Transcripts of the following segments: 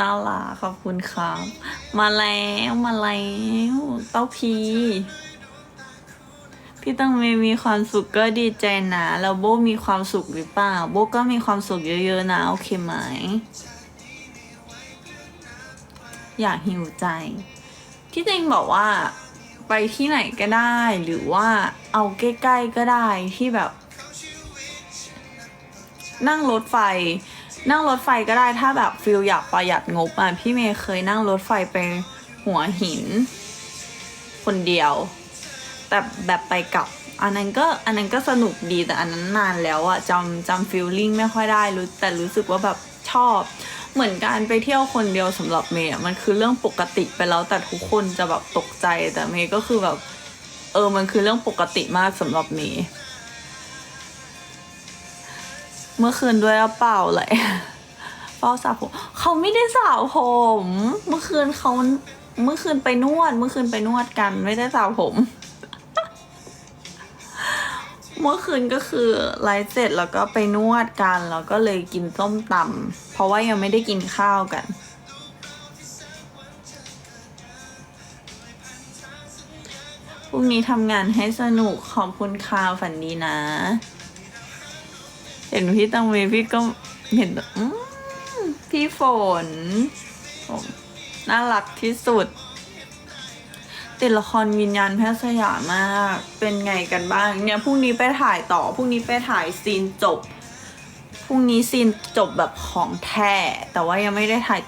น่ารักขอบคุณครับ มาแล้วมาแล้วเต้าพี พี่ต้องมีมีความสุขก็ดีใจนะแล้วโบมีความสุขหรือเปล่า โบก็มีความสุขเยอะๆนะโอเคไหม อยากหิวใจที่จริงบอกว่า ไปที่ไหนก็ได้ หรือว่าเอาใกล้ๆก็ได้ที่แบบ นั่งรถไฟ นั่งรถไฟก็ได้ถ้าแบบฟิลอยากประหยัดงบอะพี่เมย์เคยนั่งรถไฟไปหัวหิน คนเดียว แต่แบบไปกลับ อันนั้นก็อันนั้นก็สนุกดีแต่อันนั้นนานแล้วอะจำจำฟีลลิ่งไม่ค่อยได้รู้แต่รู้สึกว่าแบบชอบเหมือนการไปเที่ยวคนเดียวสำหรับเมย์อะมันคือเรื่องปกติไปแล้วแต่ทุกคนจะแบบตกใจแต่เมย์ก็คือแบบ เออมันคือเรื่องปกติมากสำหรับเมย์ เมื่อคืนด้วยหรือเปล่าเลยเฝ้าสระผมเขาไม่ได้สระผม เมื่อคืนเขาเมื่อคืนไปนวด เมื่อคืนไปนวดกันไม่ได้สระผม เมื่อคืนก็คือไลฟ์เสร็จแล้วก็ไปนวดกันแล้วก็เลยกินส้มตำเพราะว่ายังไม่ได้กินข้าวกัน พรุ่งนี้ทำงานให้สนุกขอบคุณค่าวฝันดีนะ เห็นพี่ตังเมพี่ก็เห็นอืมพี่ฝนน่ารักที่สุด ติดละครวิญญาณแพทย์สยามมาก เป็นไงกันบ้าง เนี่ยพรุ่งนี้ไปถ่ายต่อพรุ่งนี้ไปถ่ายซีนจบพรุ่งนี้ซีนจบแบบของแท้แต่ว่ายังไม่ได้ถ่าย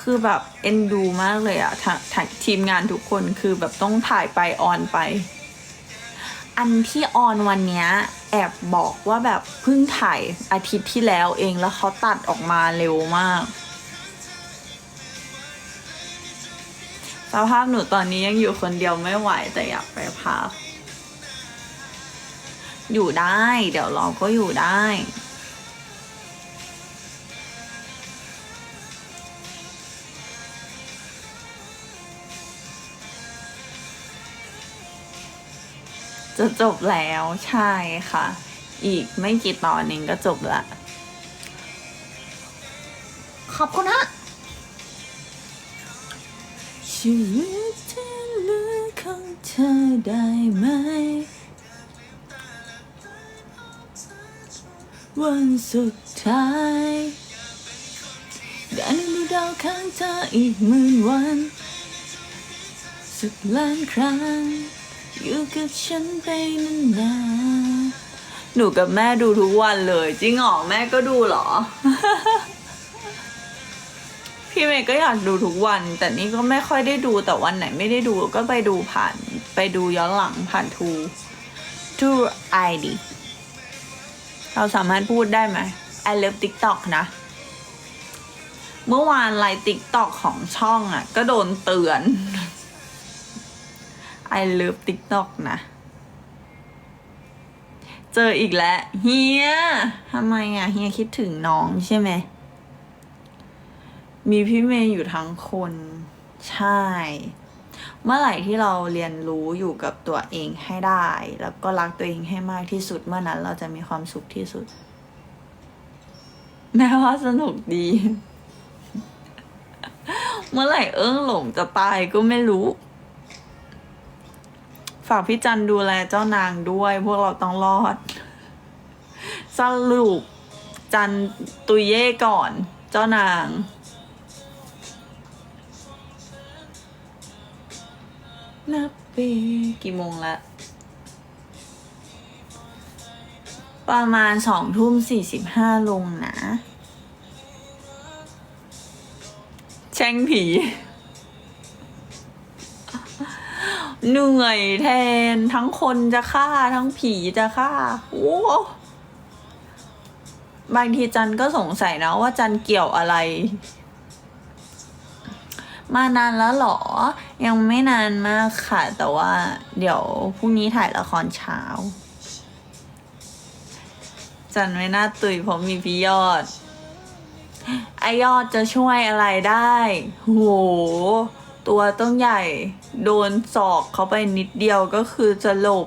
คือแบบเอ็นดูมากเลยอะทางทีมงานทุกคนคือแบบต้องถ่ายไปออนไป อันที่ออนวันเนี้ยแอบบอกว่าแบบเพิ่งถ่ายอาทิตย์ที่แล้วเองแล้วเขาตัดออกมาเร็วมาก สภาพหนูตอนนี้ยังอยู่คนเดียวไม่ไหวแต่อยากไปพักอยู่ได้ เดี๋ยวเราก็อยู่ได้ จะจบแล้วใช่ค่ะ อีกไม่กี่ตอนเองก็จบละ ขอบคุณฮะชีวิตที่เหลือของเธอได้ไหม วันสุดท้ายได้ดูดาวข้างเธออีกหมื่นวันสักล้านครั้ง อยู่กับฉันไปนานๆหนูกับแม่ดูทุกวันเลย จริงเหรอแม่ก็ดูเหรอ พี่เมย์ก็อยากดูทุกวัน แต่นี่ก็ไม่ค่อยได้ดูแต่วันไหนไม่ได้ดูก็ไปดูผ่านไปดูย้อนหลังผ่านทูทูไอดีเราสามารถพูดได้ไหม I love TikTok นะ เมื่อวานไลน์ TikTok ของช่องอะ ก็โดนเตือน I love TikTok นะ เจออีกแล้วเฮียทำไมอะเฮียคิดถึงน้องใช่ไหม มีพี่เมย์อยู่ทั้งคน ใช่ เมื่อไหร่ที่เราเรียนรู้อยู่กับตัวเองให้ได้ แล้วก็รักตัวเองให้มากที่สุดเมื่อนั้นเราจะมีความสุขที่สุด แม้ว่าสนุกดี เมื่อไหร่เอิ้งหลงจะตายก็ไม่รู้ ฝากพี่จันดูแลเจ้านางด้วย พวกเราต้องรอด สรุปจันตุยเย่ก่อน เจ้านาง นับปีกี่โมงละ ประมาณสองทุ่มสี่สิบห้าลงนะ แช่งผี เหนื่อยแทนทั้งคนจะฆ่าทั้งผีจะฆ่าโอ้บางทีจันก็สงสัยนะว่าจันเกี่ยวอะไร มานานแล้วเหรอ ยังไม่นานมากค่ะ แต่ว่า เดี๋ยวพรุ่งนี้ถ่ายละครเช้า จันไม่น่าตุยเพราะมีพี่ยอดไอยอดจะช่วยอะไรได้ โห ตัวต้องใหญ่ โดนศอกเขาไปนิดเดียวก็คือจะหลบ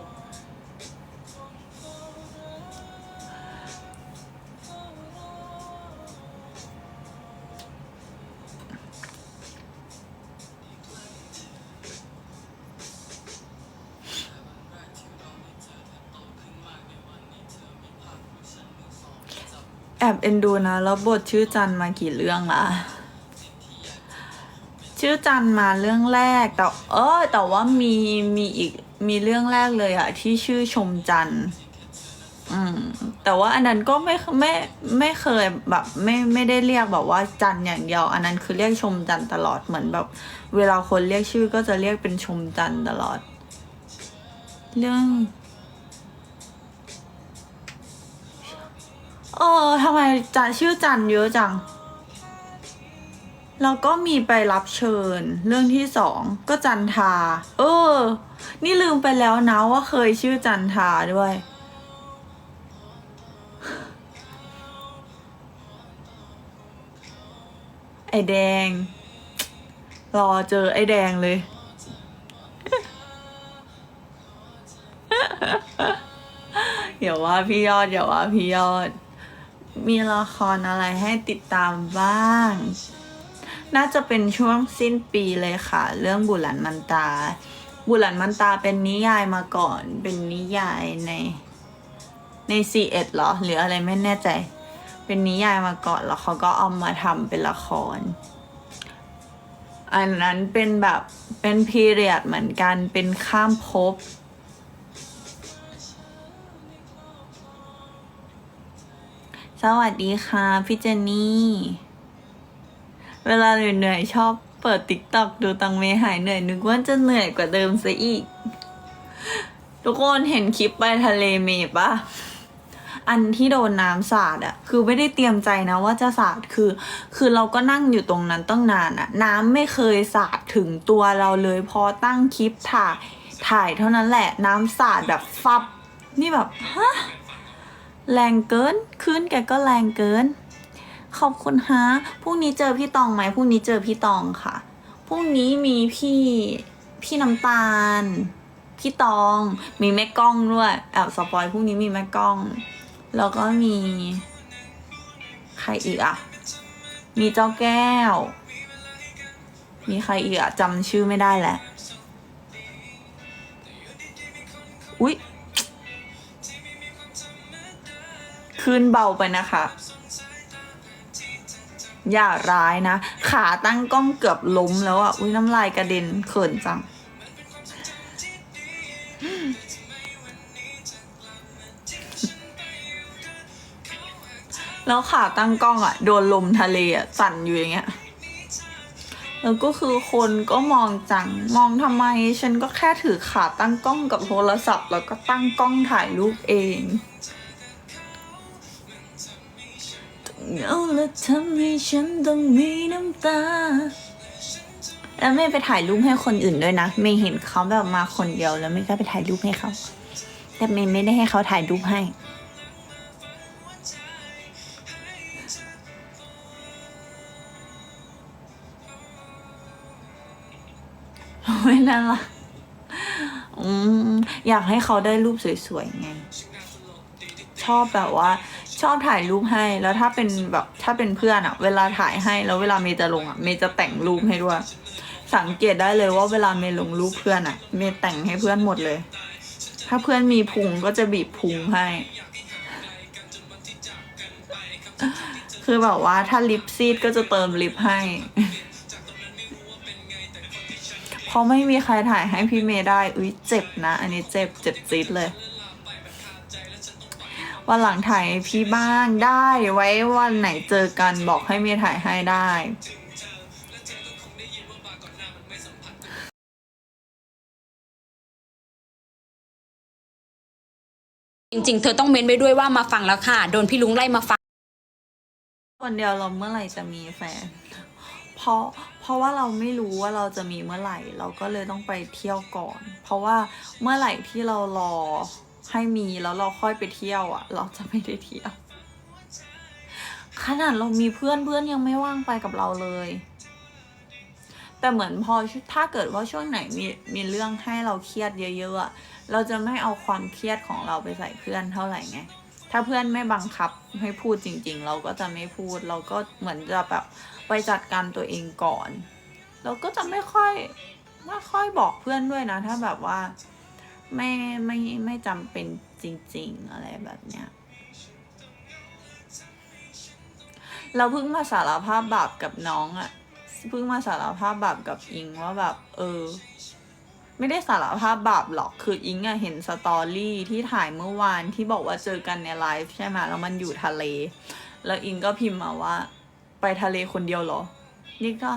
แอบเอ็นดูนะ แล้วบทชื่อจันมากี่เรื่องละ ชื่อจันมาเรื่องแรก แต่เออแต่ว่ามีมีอีกมีเรื่องแรกเลยอะที่ชื่อชมจันอืมแต่ว่าอันนั้นก็ไม่ไม่ไม่เคยแบบไม่ไม่ได้เรียกแบบว่าจันอย่างเดียว อันนั้นคือเรียกชมจันตลอดเหมือนแบบ เวลาคนเรียกชื่อก็จะเรียกเป็นชมจันตลอด เรื่องเออทำไมจันชื่อจันเยอะจัง แล้วก็มีไปรับเชิญ เรื่องที่สองก็จันทา เออ นี่ลืมไปแล้วนะว่าเคยชื่อจันทาด้วย ไอแดง รอเจอไอแดงเลย อย่าว่าพี่ยอด อย่าว่าพี่ยอด มีละครอะไรให้ติดตามบ้าง น่าจะเป็นช่วงสิ้นปีเลยค่ะ เรื่องบุหลันมันตา บุหลันมันตาเป็นนิยายมาก่อน เป็นนิยายในในซีเอ็ดหรอ หรืออะไรไม่แน่ใจ เป็นนิยายมาก่อนแล้วเขาก็เอามาทำเป็นละคร อันนั้นเป็นแบบเป็นพีเรียดเหมือนกันเป็นข้ามภพสวัสดีค่ะพี่เจนนี่ เวลาเหนื่อยๆชอบเปิดติ๊กต็อกดูตังเมหายเหนื่อยนึกว่าจะเหนื่อยกว่าเดิมซะอีก ทุกคนเห็นคลิปไปทะเลเมปะอันที่โดนน้ำสาดอะคือไม่ได้เตรียมใจนะว่าจะสาดคือ คือเราก็นั่งอยู่ตรงนั้นตั้งนานอะน้ำไม่เคยสาดถึงตัวเราเลยพอตั้งคลิปถ่ายถ่ายเท่านั้นแหละน้ำสาดแบบฟับ นี่แบบฮะแรงเกินขึ้นแกก็แรงเกิน ขอบคุณฮะพรุ่งนี้เจอพี่ตองไหมพรุ่งนี้เจอพี่ตองค่ะพรุ่งนี้มีพี่พี่น้ำตาล พี่ตอง มีแม่กล้องด้วยแอบสปอยพรุ่งนี้มีแม่กล้อง แล้วก็มี ใครอีกอะมีเจ้าแก้ว มีใครอีกอะจำชื่อไม่ได้แหละอุ๊ยขึ้นเบาไปนะคะ อย่าร้ายนะ ขาตั้งกล้องเกือบล้มแล้วอะ อุ้ยน้ำลายกระเด็นเขินจัง แล้วขาตั้งกล้องอะ โดนลมทะเลอะ สั่นอยู่อย่างเงี้ย แล้วก็คือคนก็มองจัง มองทำไม ฉันก็แค่ถือขาตั้งกล้องกับโทรศัพท์ แล้วก็ตั้งกล้องถ่ายรูปเอง เอาละทำให้ฉันต้องมีน้ำตา แล้วเมย์ไปถ่ายรูปให้คนอื่นด้วยนะเมย์เห็นเขาแบบมาคนเดียวแล้วเมย์ก็ไปถ่ายรูปให้เขา แต่เมย์ไม่ได้ให้เขาถ่ายรูปให้ ไม่น่ารักอืมอยากให้เขาได้รูปสวยๆไง ชอบแบบว่า ชอบถ่ายรูปให้ แล้วถ้าเป็นแบบถ้าเป็นเพื่อนอะเวลาถ่ายให้แล้วเวลาเมย์จะลงอะเมย์จะแต่งรูปให้ด้วย สังเกตได้เลยว่าเวลาเมย์ลงรูปเพื่อนอะเมย์แต่งให้เพื่อนหมดเลย ถ้าเพื่อนมีพุงก็จะบีบพุงให้ คือแบบว่าถ้าลิปซีดก็จะเติมลิปให้เพราะไม่มีใครถ่ายให้พี่เมย์ได้ อุ้ยเจ็บนะ อันนี้เจ็บเจ็บจี๊ดเลย วันหลังถ่ายให้พี่บ้างได้ไว้วันไหนเจอกันบอกให้เมย์ถ่ายให้ได้จริงๆ เธอต้องเม้นไว้ด้วยว่ามาฟังแล้วค่ะ โดนพี่ลุงไล่มาฟังคนเดียวเราเมื่อไหร่จะมีแฟน เพราะเพราะว่าเราไม่รู้ว่าเราจะมีเมื่อไหร่ เราก็เลยต้องไปเที่ยวก่อน เพราะว่าเมื่อไหร่ที่เรารอ ให้มีแล้วเราค่อยไปเที่ยวอะ เราจะไม่ได้เที่ยว ขนาดเรามีเพื่อนเพื่อนยังไม่ว่างไปกับเราเลย แต่เหมือนพอถ้าเกิดว่าช่วงไหนมีมีเรื่องให้เราเครียดเยอะๆเราจะไม่เอาความเครียดของเราไปใส่เพื่อนเท่าไหร่ไงถ้าเพื่อนไม่บังคับให้พูดจริง ๆ เราก็จะไม่พูด เราก็เหมือนจะแบบไปจัดการตัวเองก่อน เราก็จะไม่ค่อยไม่ค่อยบอกเพื่อนด้วยนะ ถ้าแบบว่า ไม่ไม่ไม่จำเป็นจริง ๆ อะไรแบบเนี้ย เราเพิ่งมาสารภาพบาปกับน้องอะเพิ่งมาสารภาพบาปกับอิงว่าแบบ เออ ไม่ได้สารภาพบาปหรอกคืออิงอะเห็นสตอรี่ที่ถ่ายเมื่อวานที่บอกว่าเจอกันในไลฟ์ใช่ไหมแล้วมันอยู่ทะเล แล้วอิงก็พิมพ์มาว่า ไปทะเลคนเดียวเหรอ นี่ก็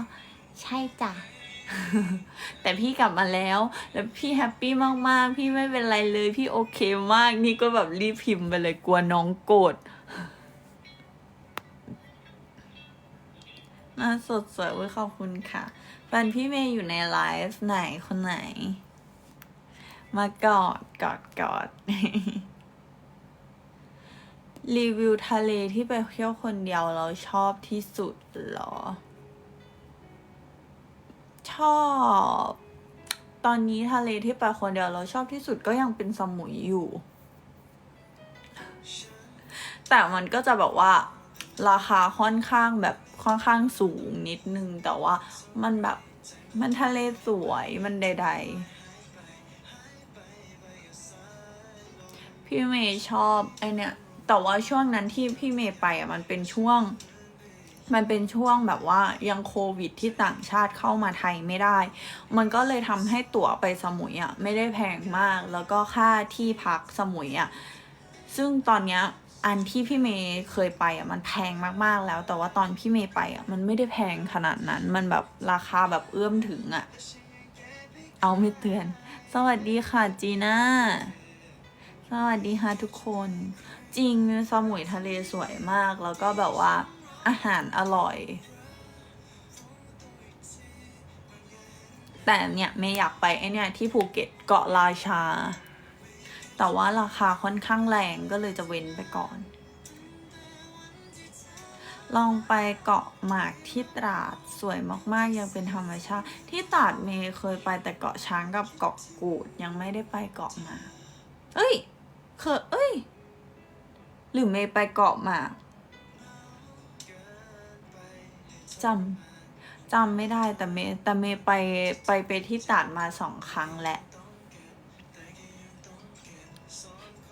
ใช่จ้ะ แต่พี่กลับมาแล้ว แล้วพี่แฮปปี้มากๆ พี่ไม่เป็นไรเลย พี่โอเคมาก นี่ก็แบบรีบพิมพ์ไปเลยกลัวน้องโกรธน่าสดสวยเว้ยขอบคุณค่ะ แฟนพี่เมย์อยู่ในไลฟ์ไหนคนไหน มากอดกอดกอดรีวิวทะเลที่ไปเที่ยวคนเดียวเราชอบที่สุดหรอ อบ ตอนนี้ทะเลที่ไปคนเดียวเราชอบที่สุดก็ยังเป็นสมุยอยู่ แต่มันก็จะแบบว่า ราคาค่อนข้างแบบค่อนข้างสูงนิดนึง แต่ว่ามันแบบมันทะเลสวยมันใด ๆ พี่เมย์ชอบไอเนี่ยแต่ว่าช่วงนั้นที่พี่เมย์ไปอะมันเป็นช่วง มันเป็นช่วงแบบว่ายังโควิดที่ต่างชาติเข้ามาไทยไม่ได้ มันก็เลยทำให้ตั๋วไปสมุยอะไม่ได้แพงมาก แล้วก็ค่าที่พักสมุยอะ ซึ่งตอนเนี้ยอันที่พี่เมย์เคยไปอะมันแพงมากๆแล้ว แต่ว่าตอนพี่เมย์ไปอะมันไม่ได้แพงขนาดนั้น มันแบบราคาแบบเอื้อมถึงอะ เอาไม่เตือน สวัสดีค่ะจีน่า สวัสดีค่ะทุกคน จริงสมุยทะเลสวยมากแล้วก็แบบว่า อาหารอร่อย แต่เนี่ยเมย์อยากไปไอเนี่ยที่ภูเก็ตเกาะราชา แต่ว่าราคาค่อนข้างแรงก็เลยจะเว้นไปก่อน ลองไปเกาะหมากที่ตราดสวยมากๆ ยังเป็นธรรมชาติ ที่ตราดเมย์เคยไปแต่เกาะช้างกับเกาะกูดยังไม่ได้ไปเกาะหมากเอ้ยเคยเอ้ย หรือเมย์ไปเกาะหมาก จำจำไม่ได้แต่เมย์แต่เมไปไปไปที่ตาดมาสองครั้งแหละ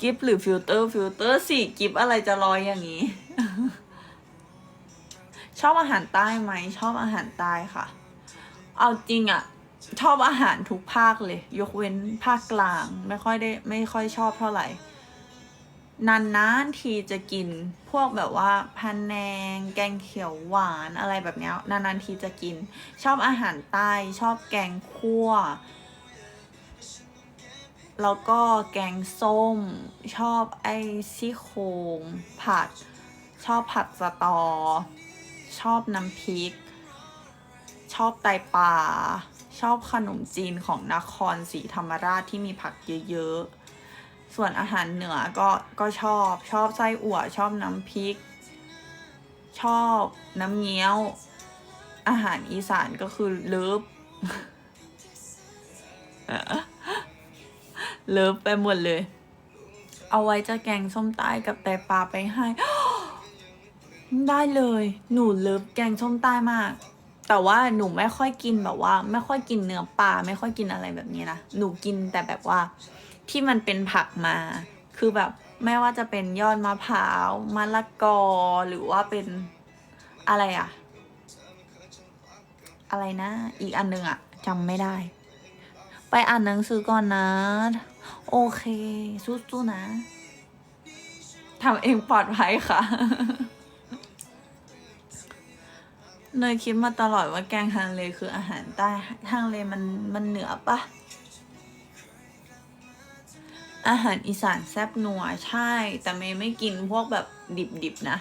กิฟหรือฟิลเตอร์ฟิลเตอร์สิกิฟอะไรจะลอยอย่างนี้ ชอบอาหารใต้ไหม ชอบอาหารใต้ค่ะ เอาจริงอะชอบอาหารทุกภาคเลย ยกเว้นภาคกลาง ไม่ค่อยได้ ไม่ค่อยชอบเท่าไหร่ นานๆทีจะกินพวกแบบว่าพันแนง แกงเขียวหวานอะไรแบบนี้นานๆทีจะกิน ชอบอาหารใต้ชอบแกงคั่ว แล้วก็แกงส้ม ชอบไอ้ซี่โครงผัด ชอบผัดสตอ ชอบน้ำพริก ชอบไตปลาชอบขนมจีนของนครศรีธรรมราชที่มีผักเยอะๆ ส่วนอาหารเหนือก็ก็ชอบชอบไส้อั่วชอบน้ำพริก ชอบน้ำเงี้ยว อาหารอีสานก็คือเลิฟเลิฟไปหมดเลย เอาไว้จะแกงส้มใต้กับไตปลาไปให้ ได้เลย หนูเลิฟแกงส้มใต้มาก แต่ว่าหนูไม่ค่อยกินแบบว่า ไม่ค่อยกินเนื้อปลาไม่ค่อยกินอะไรแบบนี้นะ หนูกินแต่แบบว่า ที่มันเป็นผักมา คือแบบไม่ว่าจะเป็นยอดมะพร้าวมะละกอหรือว่าเป็นอะไรอะอะไรนะ อีกอันหนึงอะจำไม่ได้ ไปอ่านหนังสือก่อนนะ โอเคสู้ๆนะทำเองปลอดภัยค่ะเนยคิดมาตลอดว่าแกงฮังเลคืออาหารใต้ฮังเลมันมันเหนือปะ อาหารอีสานแซ่บนัวใช่ แต่เมย์ไม่กินพวกแบบดิบๆนะ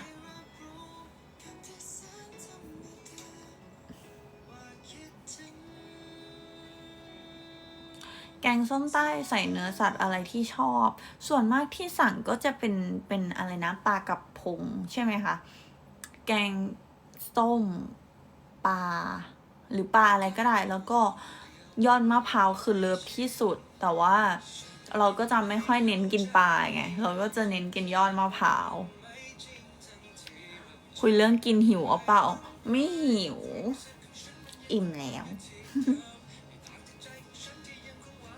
แกงส้มใต้ใส่เนื้อสัตว์อะไรที่ชอบ ส่วนมากที่สั่งก็จะเป็นเป็นอะไรนะปลากับพงใช่ไหมคะ แกงส้มปลาหรือปลาอะไรก็ได้ แล้วก็ยอดมะพร้าวคือเลิฟที่สุดแต่ว่า เราก็จะไม่ค่อยเน้นกินปลาไง เราก็จะเน้นกินยอดมะพร้าว คุยเรื่องกินหิวเอาเปล่า ไม่หิว อิ่มแล้ว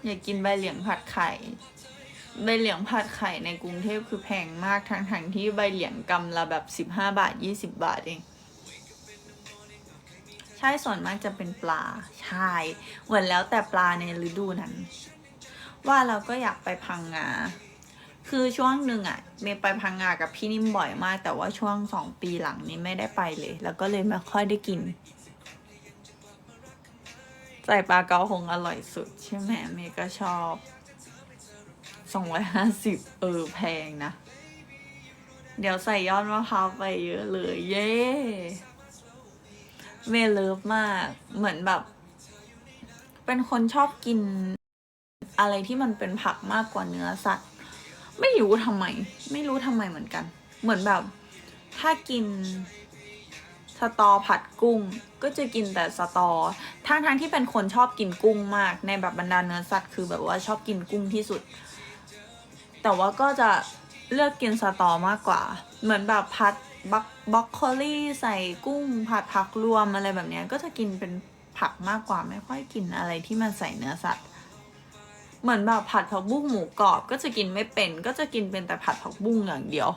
อยากกินใบเหลียงผัดไข่ ใบเหลียงผัดไข่ในกรุงเทพคือแพงมากทั้งทั้งๆที่ใบเหลียงกำละแบบสิบห้าบาทยี่สิบบาทเองใช่ส่วนมากจะเป็นปลา ใช่เหมือนแล้วแต่ปลาในฤดูนั้น ว่าเราก็อยากไปพังงา คือช่วงหนึ่งอะเมย์ไปพังงากับพี่นิ่มบ่อยมาก แต่ว่าช่วงสองปีหลังนี้ไม่ได้ไปเลย แล้วก็เลยไม่ค่อยได้กิน ใส่ปลาเก๋าคงอร่อยสุด ใช่ไหมเมย์ก็ชอบสองร้อยห้าสิบเออแพงนะ เดี๋ยวใส่ยอดมะพร้าวไปเยอะเลย เย้เมย์เลิฟมากเหมือนแบบ เป็นคนชอบกิน อะไรที่มันเป็นผักมากกว่าเนื้อสัตว์ ไม่รู้ทำไม ไม่รู้ทำไมเหมือนกัน เหมือนแบบ ถ้ากินสตอผัดกุ้ง ก็จะกินแต่สตอทั้งทั้งที่เป็นคนชอบกินกุ้งมาก ในแบบบรรดาเนื้อสัตว์คือแบบว่าชอบกินกุ้งที่สุด แต่ว่าก็จะเลือกกินสตอมากกว่า เหมือนแบบผัดบักบล็อกโคลี่ใส่กุ้งผัดผักรวมอะไรแบบนี้ก็จะกินเป็นผักมากกว่าไม่ค่อยกินอะไรที่มันใส่เนื้อสัตว์ เหมือนแบบผัดผักบุ้งหมูกรอบก็จะกินไม่เป็น ก็จะกินเป็นแต่ผัดผักบุ้งอย่างเดียว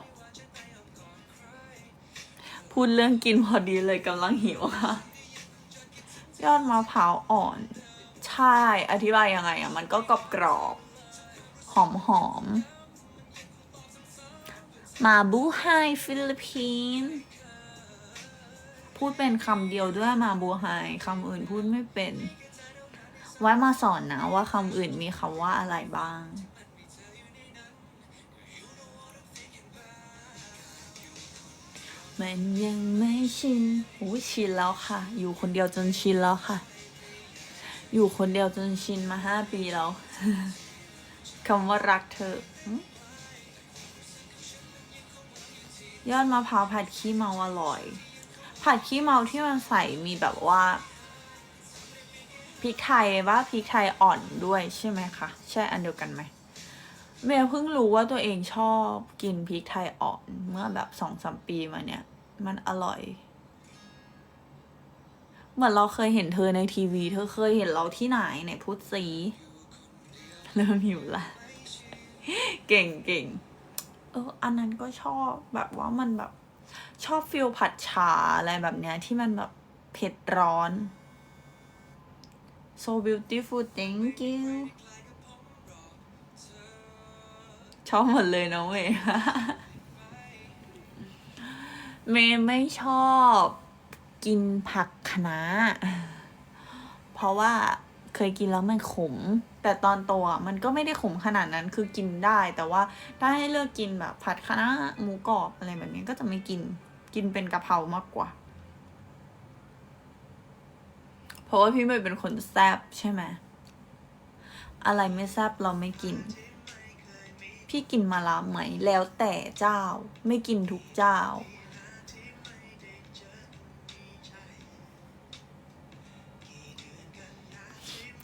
พูดเรื่องกินพอดีเลยกำลังหิวค่ะ ยอดมะพร้าวอ่อน ใช่ อธิบายยังไงอะ มันก็กรอบกรอบหอมหอมๆมาบูไฮฟิลิปปินส์พูดเป็นคำเดียวด้วยมาบูไฮคำอื่นพูดไม่เป็น ไว้มาสอนนะว่าคำอื่นมีคำว่าอะไรบ้าง มันยังไม่ชินโอ้ชินแล้วค่ะ อยู่คนเดียวจนชินแล้วค่ะ อยู่คนเดียวจนชินมาห้าปีแล้วคำว่ารักเธอ ยอดมะพร้าวผัดขี้เมาอร่อย ผัดขี้เมาที่มันใส่มีแบบว่า พริกไทยว่าพริกไทยอ่อนด้วยใช่ไหมคะ ใช่อันเดียวกันไหมเมย์เพิ่งรู้ว่าตัวเองชอบกินพริกไทยอ่อนเมื่อแบบสองสามปีมาเนี่ย มันอร่อย เหมือนเราเคยเห็นเธอในทีวี เธอเคยเห็นเราที่ไหนไหนพูดสีเริ่มหิวละเก่งเก่งเอออันนั้นก็ชอบแบบว่ามันแบบ ชอบฟิลผัดชาอะไรแบบเนี้ยที่มันแบบเผ็ดร้อน so beautiful thank you ชอบหมดเลยนะเมย์เมย์ไม่ชอบกินผักคะน้า เพราะว่าเคยกินแล้วมันขม แต่ตอนโตอะมันก็ไม่ได้ขมขนาดนั้นคือกินได้ แต่ว่าถ้าให้เลือกกินแบบผัดคะน้าหมูกรอบอะไรแบบนี้ก็จะไม่กิน กินเป็นกะเพรามากกว่า เพราะว่าพี่เมย์เป็นคนแซบใช่ไหมอะไรไม่แซบเราไม่กิน พี่กินมาลาไหม แล้วแต่เจ้าไม่กินทุกเจ้า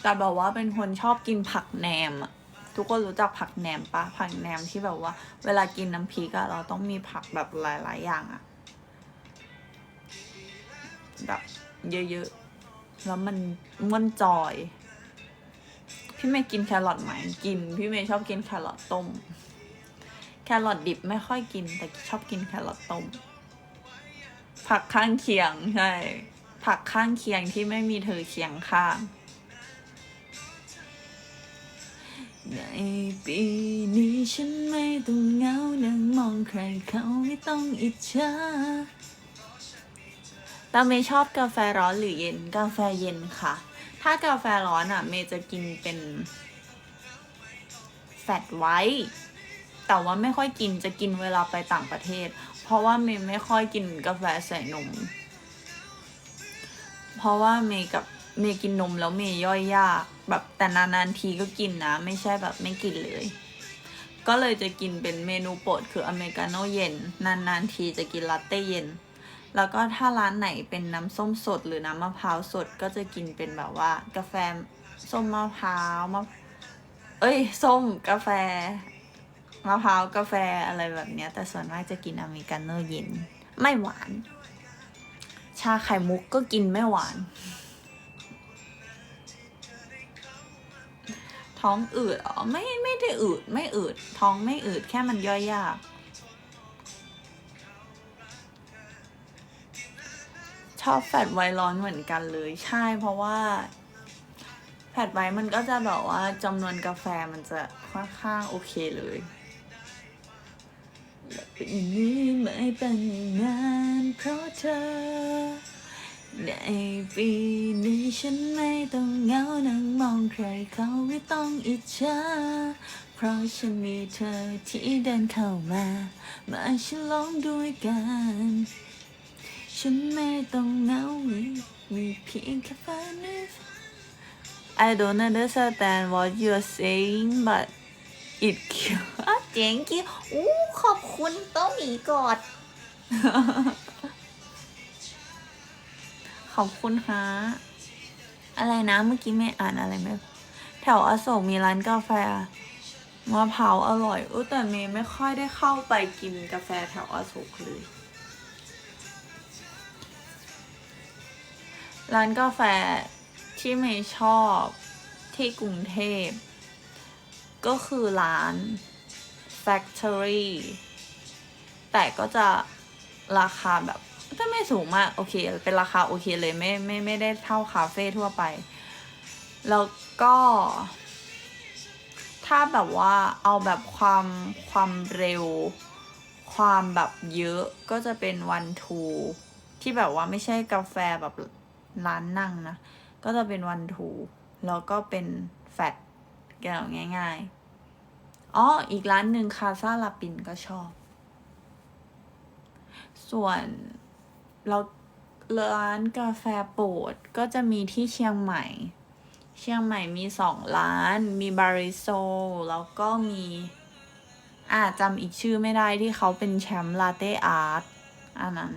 แต่แบบว่าเป็นคนชอบกินผักแหนมอะทุกคนรู้จักผักแหนมปะผักแหนมที่แบบว่า เวลากินน้ำพริกอะเราต้องมีผักแบบหลาย ๆ อย่างอะแบบเยอะ ๆ แล้วมันม่วนจอย พี่เมย์กินแครอทไหมกิน พี่เมย์ชอบกินแครอทต้ม แครอทดิบไม่ค่อยกิน แต่ชอบกินแครอทต้ม ผักข้างเคียงใช่ ผักข้างเคียงที่ไม่มีเธอเคียงข้างในปีนี้ฉันไม่ต้องเหงานั่งมองใครเขาไม่ต้องอิจฉา ตาเมย์ชอบกาแฟร้อนหรือเย็น กาแฟเย็นค่ะ ถ้ากาแฟร้อนอะ เมย์จะกินเป็นแฟตไว้ แต่ว่าไม่ค่อยกินจะกินเวลาไปต่างประเทศ เพราะว่าเมย์ไม่ค่อยกินกาแฟใส่นม เพราะว่าเมย์กับเมย์กินนมแล้วเมย์ย่อยยาก แบบแต่นานๆทีก็กินนะ ไม่ใช่แบบไม่กินเลย ก็เลยจะกินเป็นเมนูโปรดคืออเมริกาโน่เย็น นานๆทีจะกินลาเต้เย็น แล้วก็ถ้าร้านไหนเป็นน้ำส้มสดหรือน้ำมะพร้าวสดก็จะกินเป็นแบบว่า กาแฟส้มมะพร้าวมะเอ้ย ส้มกาแฟมะพร้าวกาแฟอะไรแบบเนี้ย แต่ส่วนมากจะกินอเมริกาโน่เย็น ไม่หวาน ชาไข่มุกก็กินไม่หวาน ท้องอืดอ๋อไม่ไม่ได้อืดไม่อืดท้องไม่อืดแค่มันย่อยยาก อบแฟดไวร้อนเหมือนกันเลย ใช่เพราะว่าแฟดไวมันก็จะแบบว่าจำนวนกาแฟมันจะค่อนข้างโอเคเลยและปีนี้ไม่เป็นอย่างนั้นเพราะเธอ ในปีนี้ฉันไม่ต้องเหงานั่งมองใครเขาไม่ต้องอิจฉาเพราะฉันมีเธอที่เดินเข้ามา มาฉลองด้วยกัน ฉันไม่ต้องเหงามีมีเพียงแค่ฝันในฝัน I don't understand what you're saying but it cute เจ๋งกี้อู้ขอบคุณโต้หมีกอด ขอบคุณฮะ อะไรนะเมื่อกี้ไม่อ่านอะไรไหมแถวอโศกมีร้านกาแฟมะพร้าวอร่อยอุ้แต่เมย์ไม่ค่อยได้เข้าไปกินกาแฟแถวอโศกเลย ร้านกาแฟที่เมย์ชอบที่กรุงเทพ ก็คือร้าน Factory แต่ก็จะราคาแบบก็ไม่สูงมาก โอเค เป็นราคาโอเคเลยไม่ไม่ไม่ได้เท่าคาเฟ่ทั่วไป แล้วก็ ถ้าแบบว่าเอาแบบความความเร็ว ความแบบเยอะก็จะเป็นวันทูที่แบบว่าไม่ใช่กาแฟแบบ ร้านนั่งนะ ก็จะเป็นวันทูแล้วก็เป็นแฟตแก้วง่ายๆ อ๋อ อีกร้านหนึ่งคาซาลาปินก็ชอบ ส่วนเราร้านกาแฟโปรดก็จะมีที่เชียงใหม่ เชียงใหม่มีสองร้าน มีบาริโซ แล้วก็มีอ่าจำอีกชื่อไม่ได้ที่เขาเป็นแชมป์ลาเต้อาร์ตอันนั้น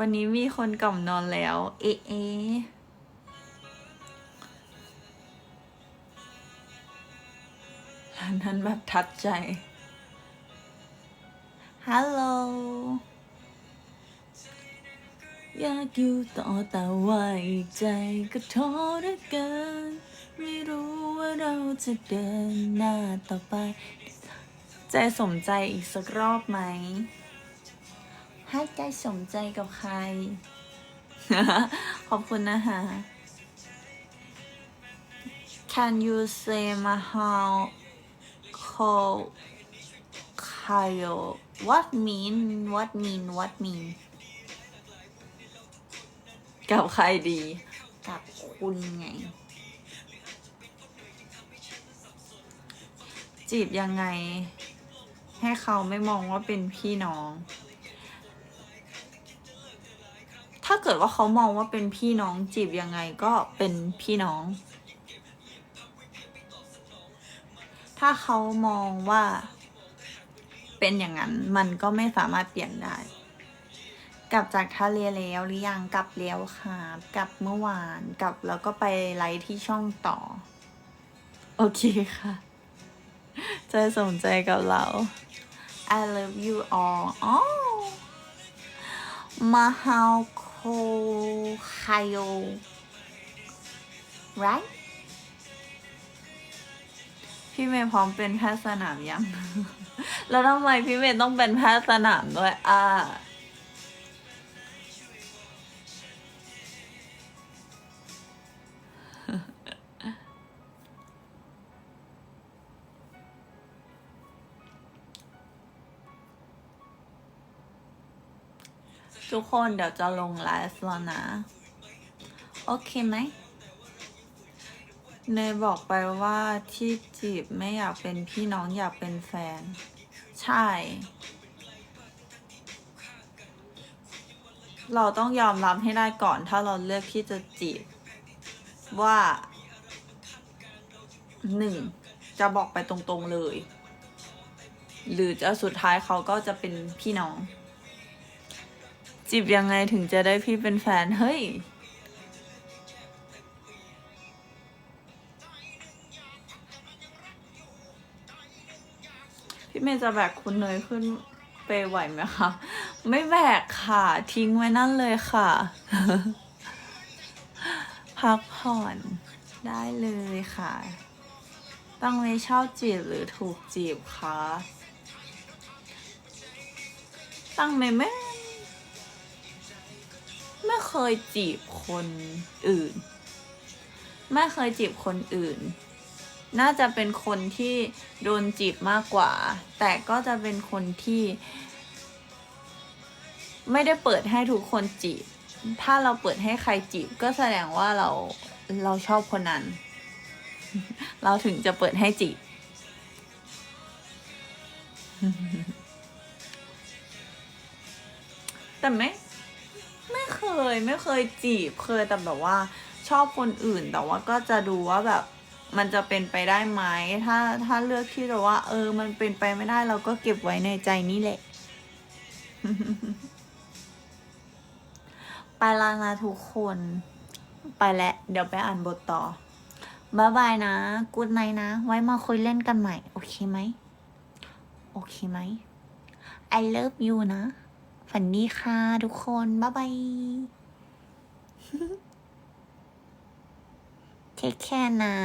วันนี้มีคนกล่อมนอนแล้ว เอ๊ะร้านนั้นแบบทัดใจ ฮัลโหล อยากอยู่ต่อแต่ว่าอีกใจก็ท้อเหลือเกิน ไม่รู้ว่าเราจะเดินหน้าต่อไป ใจสมใจอีกสักรอบไหม ให้ใจสมใจกับใคร ขอบคุณนะคะ Can you say Mahal call Kyle What mean What mean What mean กับใครดี กับคุณไง จีบยังไง ให้เขาไม่มองว่าเป็นพี่น้อง ถ้าเกิดว่าเขามองว่าเป็นพี่น้องจีบยังไงก็เป็นพี่น้อง ถ้าเขามองว่าเป็นอย่างนั้นมันก็ไม่สามารถเปลี่ยนได้ กลับจากทะเลแล้วหรือยังกลับแล้วค่ะกลับเมื่อวานกลับแล้วก็ไปไลฟ์ที่ช่องต่อ โอเคค่ะใจสนใจกับเรา I love you all อ๋อ Mahal Ko Hayo right พี่เมย์พร้อมเป็นแพทย์สนามยัง แล้วทำไมพี่เมย์ต้องเป็นแพทย์สนามด้วย อ่า ทุกคนเดี๋ยวจะลงไลฟ์แล้วนะ โอเคไหมเนยบอกไปว่าที่จีบไม่อยากเป็นพี่น้องอยากเป็นแฟน ใช่ เราต้องยอมรับให้ได้ก่อนถ้าเราเลือกที่จะจีบ ว่าหนึ่งจะบอกไปตรงๆเลย หรือจะสุดท้ายเขาก็จะเป็นพี่น้อง จีบยังไงถึงจะได้พี่เป็นแฟน เฮ้ย พี่เมย์จะแบกคุณเนยขึ้นไปไหวไหมคะ ไม่แบกค่ะ ทิ้งไว้นั่นเลยค่ะ พักผ่อนได้เลยค่ะ ต้องไม่ชอบจีบหรือถูกจีบคะ ตั้งไม่แม่ ไม่เคยจีบคนอื่น ไม่เคยจีบคนอื่น น่าจะเป็นคนที่โดนจีบมากกว่า แต่ก็จะเป็นคนที่ ไม่ได้เปิดให้ทุกคนจีบ ถ้าเราเปิดให้ใครจีบก็แสดงว่าเราเราชอบคนนั้น เราถึงจะเปิดให้จีบแต่ไม่ไม่เค ยไม่เคยจีบเคยแต่แบบว่าชอบคนอื่นแต่ว่าก็จะดูว่าแบบมันจะเป็นไปได้ไหมถ้าถ้าเลือกที่จะว่า เออ มันเป็นไปไม่ได้เราก็เก็บไว้ในใจนี่แหละ ไปลานะทุกคน ไปแล้วเดี๋ยวไปอ่านบทต่อบ๊ายบายนะกูดไนนะ ไว้มาคุยเล่นกันใหม่ โอเคไหม โอเคไหม I love you นะ ฝันดีค่ะทุกคน บ๊ายบาย เทคแคร์นะ